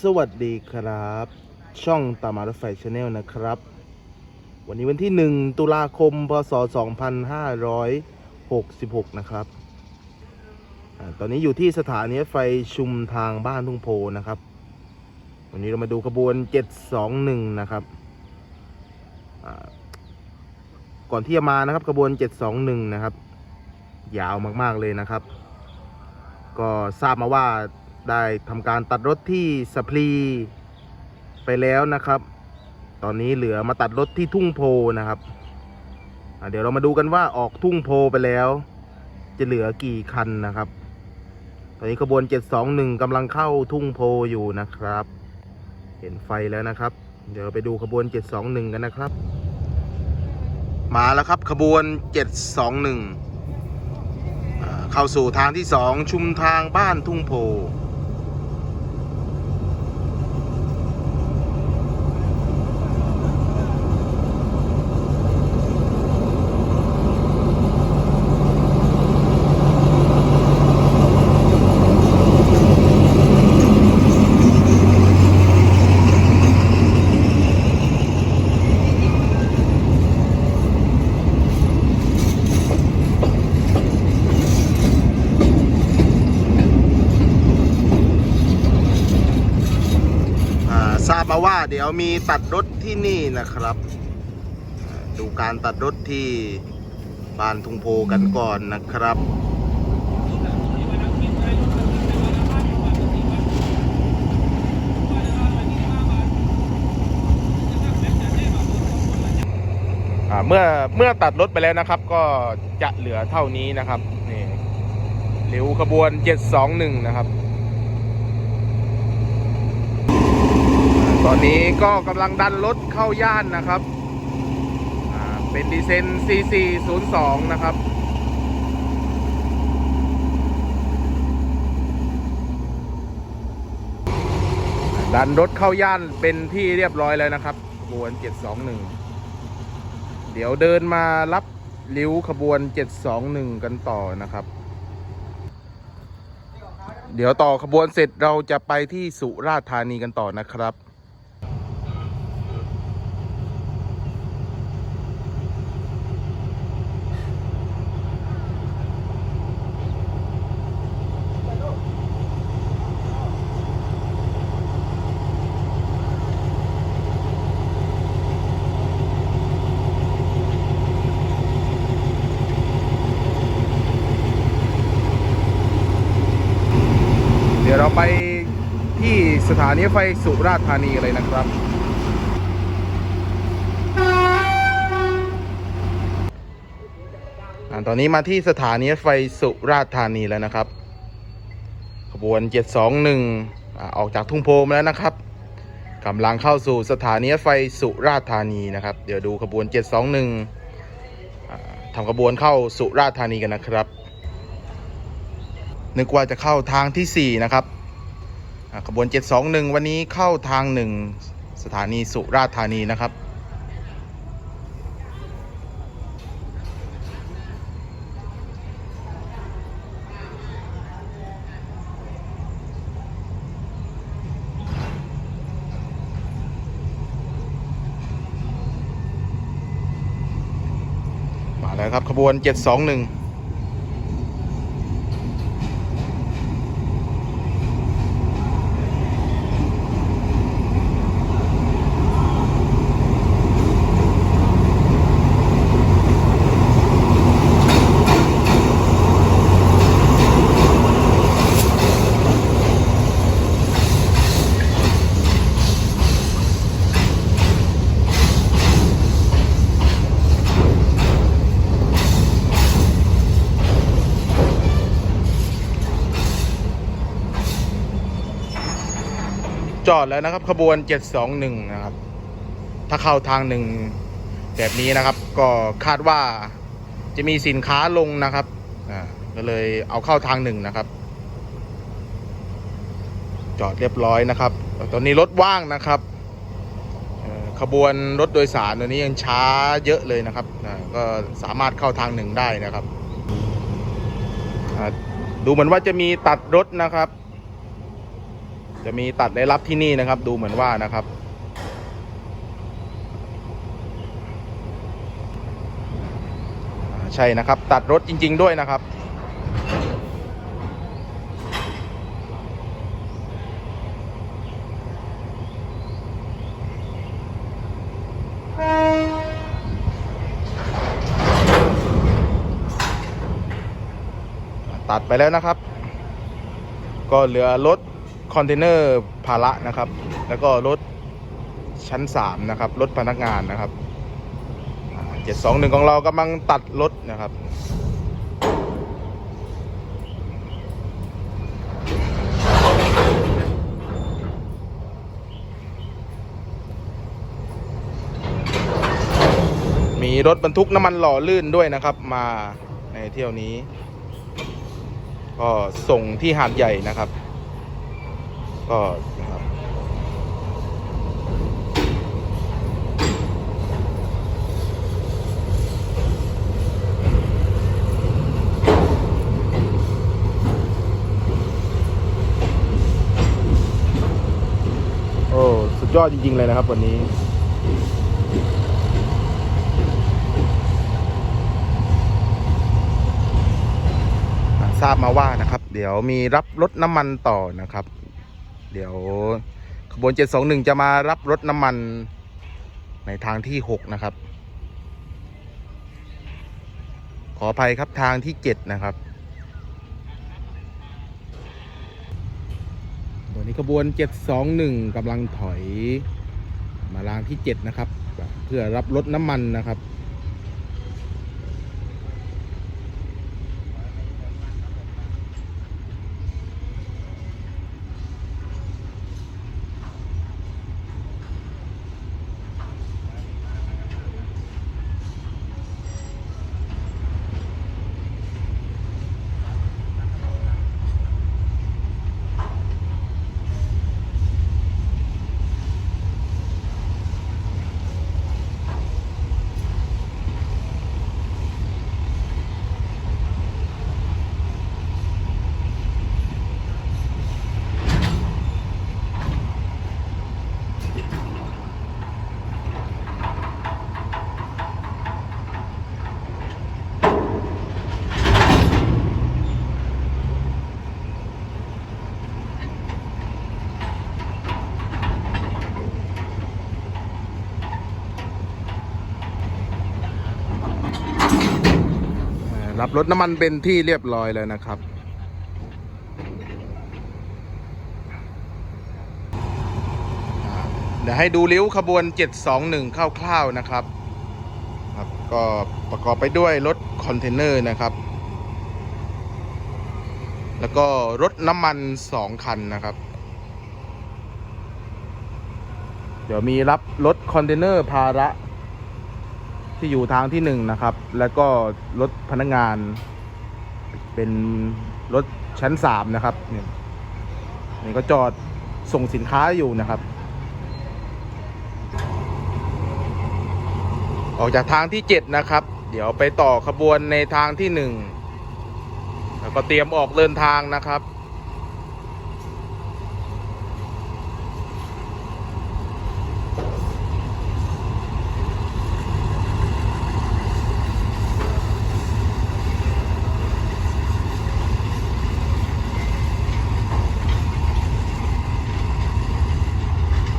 สวัสดีครับ ช่องตามารถไฟชาแนลนะครับ วันนี้วันที่ 1 ตุลาคม พศ 2566 นะครับอตอนนี้อยู่ที่สถานีรถไฟชุมทางบ้านทุ่งโพนะครับ วันนี้เรามาดูขบวน 721 นะครับ ก่อนที่จะมานะครับขบวน 721 นะครับ ยาวมากๆเลยนะครับ ก็ทราบมาว่า ได้ทำการตัดรถที่สะพลีไปแล้วนะครับ ตอนนี้เหลือมาตัดรถที่ทุ่งโพนะครับเดี๋ยวเรามาดูกันว่าออกทุ่งโพไปแล้ว จะเหลือกี่คันนะครับ ตอนนี้ขบวน 721กำลังเข้าทุ่งโพอยู่นะครับ เห็นไฟแล้วนะครับ เดี๋ยวไปดูขบวน 721 กันนะครับ มาแล้วครับขบวน 721 เข้าสู่ทางที่สองชุมทางบ้านทุ่งโพ ทราบมาว่าเดี๋ยวมีตัดรถที่นี่นะครับ ดูการตัดรถที่บ้านทุงโพกันก่อนนะครับอ่าเมื่อเมื่อตัดรถไปแล้วนะครับ ก็จะเหลือเท่านี้นะครับนี่หลิวขบวน 721 นะครับ ตอนนี้ก็กำลังดันรถเข้าย่านนะครับ เป็นดีเซน4402 นะครับดันรถเข้าย่านเป็นที่เรียบร้อยแล้วนะครับขบวน 721 เดี๋ยวเดินมารับลิ้วขบวน 721 กันต่อนะครับ เดี๋ยวต่อขบวนเสร็จเราจะไปที่สุราษฎร์ธานีกันต่อนะครับ เดี๋ยวเราไปที่สถานีไฟสุราษฎร์ธานีเลยนะครับ ตอนนี้มาที่สถานีไฟสุราษฎร์ธานีแล้วนะครับ ขบวน 721 ออกจากทุ่งโพมแล้วนะครับกำลังเข้าสู่สถานีไฟสุราษฎร์ธานีนะครับ เดี๋ยวดูขบวน 721ทำขบวนเข้าสุราษฎร์ธานีกันนะครับ นึกว่าจะเข้าทางที่ 4 นะครับ ขบวน 721 วันนี้เข้าทาง1สถานีสุราษฎร์ธานีนะครับ มาแล้วครับขบวน 721 อดแล้วนะครับ ขบวน 721 นะครับ ถ้าเข้าทางหนึ่งแบบนี้นะครับ ก็คาดว่าจะมีสินค้าลงนะครับก็เลยเอาเข้าทางหนึ่งนะครับ จอดเรียบร้อยนะครับ ตอนนี้รถว่างนะครับขบวนรถโดยสารตัวนี้ยังช้าเยอะเลยนะครับ ก็สามารถเข้าทางหนึ่งได้นะครับ ดูเหมือนว่าจะมีตัดรถนะครับ จะมีตัดได้รับที่นี่นะครับ ดูเหมือนว่านะครับ ใช่นะครับ ตัดรถจริง ๆ ด้วยนะครับตัดไปแล้วนะครับ ก็เหลือรถ คอนเทนเนอร์ภาระนะครับ แล้วก็รถชั้น 3 นะครับ รถพนักงานนะครับ 721 ของเรากำลังตัดรถนะครับ มีรถบรรทุกน้ำมันหล่อลื่นด้วยนะครับ มาในเที่ยวนี้ ก็ส่งที่หาดใหญ่นะครับ ก็นะครับโอ้สุดยอดจริง ๆ เลยนะครับวันนี้ทราบมาว่านะครับ เดี๋ยวมีรับรถน้ำมันต่อนะครับ เดี๋ยวขบวน 721 จะมารับรถน้ำมันในทางที่ 6 นะครับ ขออภัยครับทางที่ 7 นะครับวันนี้ขบวน 721กำลังถอยมารางที่ 7 นะครับ เพื่อรับรถน้ำมันนะครับ รับรถน้ำมันเป็นที่เรียบร้อยแล้วนะครับ เดี๋ยวให้ดูริ้วขบวน 721 คร่าวๆนะครับครับก็ประกอบไปด้วยรถคอนเทนเนอร์นะครับ แล้วก็รถน้ำมัน 2 คันนะครับ เดี๋ยวมีรับรถคอนเทนเนอร์ภาระ ที่อยู่ทางที่หนึ่งนะครับ แล้วก็รถพนักงาน เป็นรถชั้นสามนะครับเนี่ยนี่ก็จอดส่งสินค้าอยู่นะครับ ออกจากทางที่เจ็ดนะครับ เดี๋ยวไปต่อขบวนในทางที่หนึ่งแล้วก็เตรียมออกเดินทางนะครับ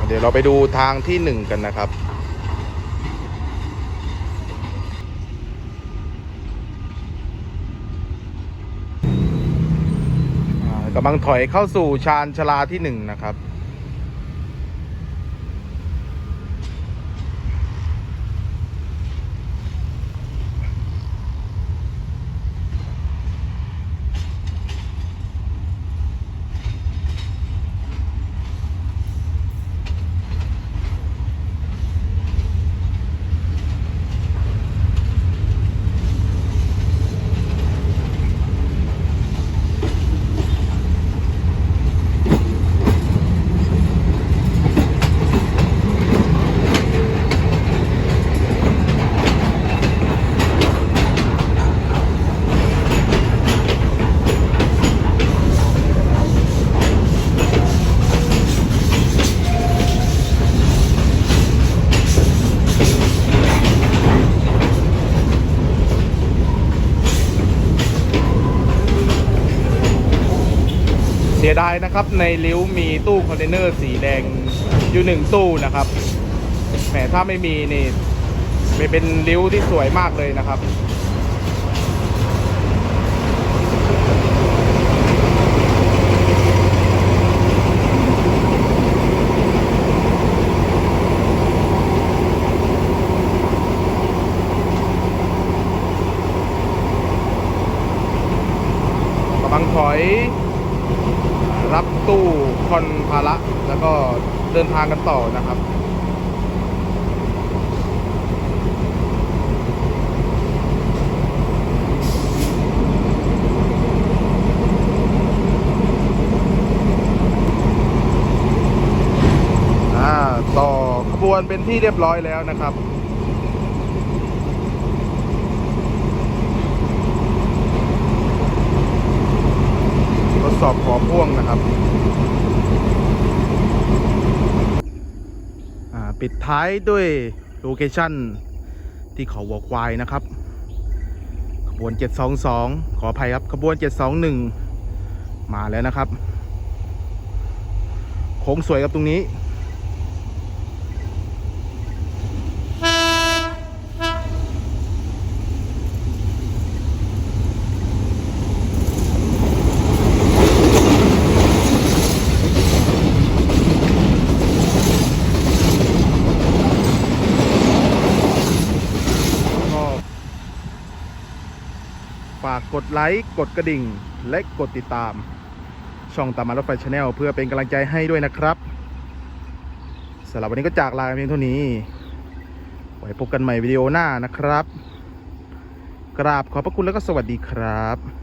เดี๋ยวเราไปดูทางที่หนึ่งกันนะครับอ่ากำลังถอยเข้าสู่ชานชลาที่หนึ่งนะครับ สียดายนะครับในริ้วมีตู้คอนเทนเนอร์สีแดงอยู่หนึ่งตู้นะครับแหมถ้าไม่มีนี่ไม่เป็นริ้วที่สวยมากเลยนะครับกำลังถอย รับตู้คอนภาระแล้วก็เดินทางกันต่อนะครับอ่าต่อขบวนเป็นที่เรียบร้อยแล้วนะครับ สอบขอพ่วงนะครับ ปิดท้ายด้วยโลเคชั่นที่เขาวัวควายนะครับ ขบวน 722 ขออภัยครับ ขบวน 721 มาแล้วนะครับ โค้งสวยครับตรงนี้ ก็ฝากกดไลค์กดกระดิ่ง และกดติดตาม ช่องตามมารถไฟชาแนลเพื่อเป็นกำลังใจให้ด้วยนะครับสำหรับวันนี้ก็จากลาเพียงเท่านี้ ไว้พบกันใหม่วิดีโอหน้านะครับ กราบขอบพระคุณแล้วก็สวัสดีครับ